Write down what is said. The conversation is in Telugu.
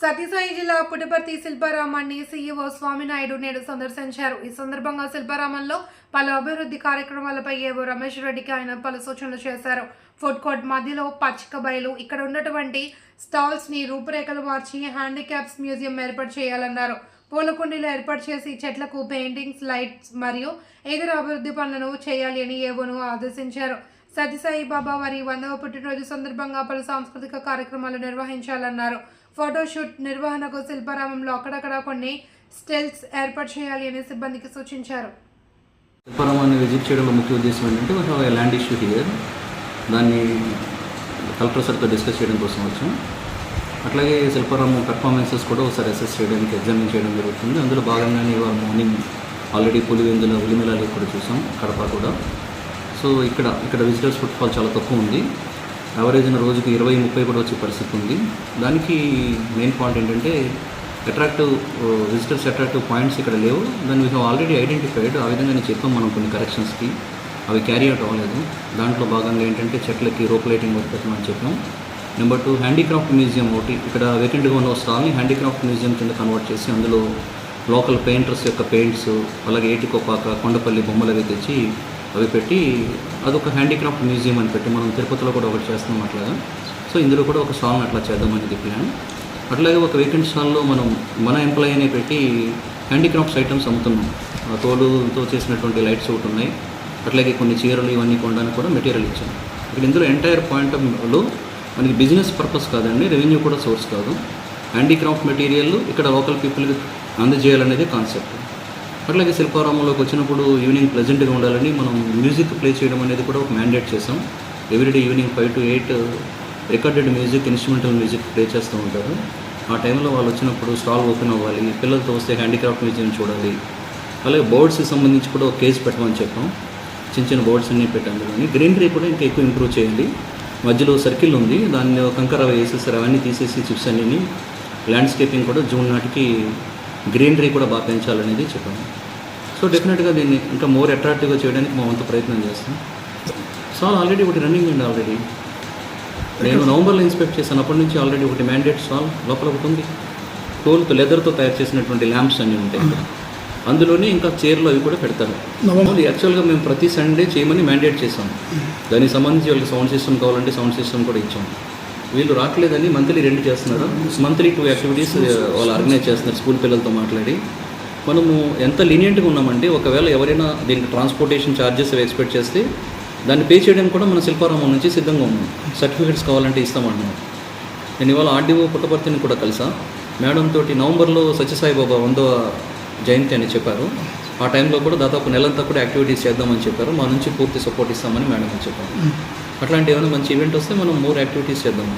సత్యసాయి జిల్లా పుట్టపర్తి శిల్పారామాన్ని సీఈఓ స్వామినాయుడు నేడు సందర్శించారు. ఈ సందర్భంగా శిల్పారామంలో పలు అభివృద్ధి కార్యక్రమాలపై ఏవో రమేష్ రెడ్డికి ఆయన పలు సూచనలు చేశారు. ఫుడ్ కోర్ట్ మధ్యలో పచ్చిక బయలు ఇక్కడ ఉన్నటువంటి స్టాల్స్ని రూపురేఖలు మార్చి హ్యాండిక్యాప్స్ మ్యూజియం ఏర్పాటు చేయాలన్నారు. పూలకుండీలు ఏర్పాటు చేసి చెట్లకు పెయింటింగ్స్ లైట్స్ మరియు ఇతర అభివృద్ధి పనులను చేయాలి అని ఏవోను ఆదేశించారు. సత్యసాయి బాబా వారి వందవ పుట్టినరోజు సందర్భంగా పలు సాంస్కృతిక కార్యక్రమాలు నిర్వహించాలన్నారు. ఫోటోషూట్ నిర్వహణకు శిల్పారామంలో అక్కడక్కడ కొన్ని స్టెల్స్ ఏర్పాటు చేయాలి అని సిబ్బందికి సూచించారు. శిల్పారామాన్ని విజిట్ చేయడంలో ముఖ్య ఉద్దేశం ఏంటంటే we have land issue here దాన్ని కలెక్టర్ సార్తో డిస్కస్ చేయడం కోసం వచ్చాం. అట్లాగే శిల్పారామం పెర్ఫార్మెన్సెస్ కూడా ఒకసారి అసెస్ చేయడానికి ఎగ్జామిన్ చేయడం జరుగుతుంది. అందులో భాగంగానే ఇవాళ మార్నింగ్ ఆల్రెడీ పులివెందుల ఉలిమెలాలు కూడా చూసాం. కడప కూడా. సో ఇక్కడ ఇక్కడ విజిటర్స్ ఫుట్ఫాల్ చాలా తక్కువ ఉంది. యావరేజ్న రోజుకి ఇరవై ముప్పై కూడా వచ్చే పరిస్థితి ఉంది. దానికి మెయిన్ పాయింట్ ఏంటంటే అట్రాక్టివ్ విజిటర్స్ అట్రాక్టివ్ పాయింట్స్ ఇక్కడ లేవు. దాన్ని వీ హ్యావ్ ఆల్రెడీ ఐడెంటిఫైడ్ ఆ విధంగా నేను చెప్పాం మనం కొన్ని కరెక్షన్స్కి అవి క్యారీ అవుట్ అవ్వలేదు. దాంట్లో భాగంగా ఏంటంటే చెట్లకి రోప్ లైటింగ్ వర్క్ పెట్టమని చెప్పాం. నెంబర్ టూ హ్యాండీక్రాఫ్ట్ మ్యూజియం ఒకటి. ఇక్కడ వేకెంట్గా ఉన్న స్టాల్ని హ్యాండీక్రాఫ్ట్ మ్యూజియం కింద కన్వర్ట్ చేసి అందులో లోకల్ పెయింటర్స్ యొక్క పెయింట్స్ అలాగే ఏటికొప్పాక కొండపల్లి బొమ్మలు అవి తెచ్చి అవి పెట్టి అదొక హ్యాండీక్రాఫ్ట్ మ్యూజియం అని పెట్టి మనం తిరుపతిలో కూడా ఒకటి చేస్తున్నాం అట్లాగా. సో ఇందులో కూడా ఒక స్టాల్ని అట్లా చేద్దామనేది ప్లాన్ అట్లాగే ఒక వీకెండ్ స్టాల్లో మనం మన ఎంప్లాయీనే పెట్టి హ్యాండీక్రాఫ్ట్స్ ఐటమ్స్ అమ్ముతున్నాం. ఆ తోలుతో చేసినటువంటి లైట్స్ ఒకటి ఉన్నాయి. అట్లాగే కొన్ని చీరలు ఇవన్నీ కొనడానికి కూడా మెటీరియల్ ఇచ్చాం. ఇక్కడ ఇందులో ఎంటైర్ పాయింట్లో మనకి బిజినెస్ పర్పస్ కాదండి రెవెన్యూ కూడా సోర్స్ కాదు. హ్యాండీక్రాఫ్ట్ మెటీరియల్ ఇక్కడ లోకల్ పీపుల్కి అందజేయాలనేది కాన్సెప్ట్ అట్లాగే శిల్పారామంలోకి వచ్చినప్పుడు ఈవినింగ్ ప్లెజెంట్గా ఉండాలని మనం మ్యూజిక్ ప్లే చేయడం అనేది కూడా ఒక మ్యాండేట్ చేసాం everyday evening five to eight recorded music instrumental music play చేస్తూ ఉంటారు. ఆ టైంలో వాళ్ళు వచ్చినప్పుడు స్టాల్ ఓపెన్ అవ్వాలి పిల్లలతో వస్తే హ్యాండిక్రాఫ్ట్ మ్యూజియం చూడాలి. అలాగే బోర్డ్స్కి సంబంధించి కూడా ఒక కేజ్ పెట్టమని చెప్పాం. చిన్న చిన్న బోర్డ్స్ అన్నీ పెట్టాం కానీ గ్రీనరీ కూడా ఇంకా ఎక్కువ ఇంప్రూవ్ చేయండి. మధ్యలో సర్కిల్ ఉంది. దాన్ని కంకర వేసేసారు అవన్నీ తీసేసి చిప్స్ అన్నీ ల్యాండ్స్కేపింగ్ కూడా జూన్ నాటికి గ్రీనరీ కూడా బాగా పెంచాలనేది చెప్పాము సో డెఫినెట్గా దీన్ని ఇంకా మోర్ అట్రాక్టివ్గా చేయడానికి మా వంత ప్రయత్నం చేస్తాం. సాల్ ఆల్రెడీ ఒకటి రన్నింగ్ అండి ఆల్రెడీ. నేను నవంబర్లో ఇన్స్పెక్ట్ చేశాను. అప్పటి నుంచి ఆల్రెడీ ఒకటి మ్యాండేట్ సాల్ లోపల ఒకటి ఉంది. టోల్తో లెదర్తో తయారు చేసినటువంటి ల్యాంప్స్ అన్నీ ఉంటాయి. అందులోనే ఇంకా చైర్లు అవి కూడా పెడతారు. యాక్చువల్గా మేము ప్రతి సండే చేయమని మ్యాండేట్ చేసాం దానికి సంబంధించి వాళ్ళకి సౌండ్ సిస్టమ్ కావాలంటే సౌండ్ సిస్టమ్ కూడా ఇచ్చాం. వీళ్ళు రావట్లేదని మంత్లీ రెండు చేస్తున్నారు. మంత్లీ టూ యాక్టివిటీస్ uh, వాళ్ళు ఆర్గనైజ్ చేస్తున్నారు స్కూల్ పిల్లలతో మాట్లాడి. మనము ఎంత లీనియంట్గా ఉన్నామంటే ఒకవేళ ఎవరైనా దీనికి ట్రాన్స్పోర్టేషన్ ఛార్జెస్ ఎక్స్పెక్ట్ చేస్తే దాన్ని పే చేయడానికి కూడా మన శిల్పారామం నుంచి సిద్ధంగా ఉన్నాం. సర్టిఫికేట్స్ కావాలంటే ఇస్తామంటున్నాం. నేను ఇవాళ ఆర్డీఓ పుట్టపర్తిని కూడా కలిసా. మేడం తోటి నవంబర్లో సత్యసాయిబాబా వందవ వందో జయంతి అని చెప్పారు. ఆ టైంలో కూడా దాదాపు నెలంతా కూడా యాక్టివిటీస్ చేద్దామని చెప్పారు. మా నుంచి పూర్తి సపోర్ట్ ఇస్తామని మేడం చెప్పారు. అట్లాంటి ఏమైనా మంచి ఈవెంట్ వస్తే మనం మోర్ యాక్టివిటీస్ చేద్దాం.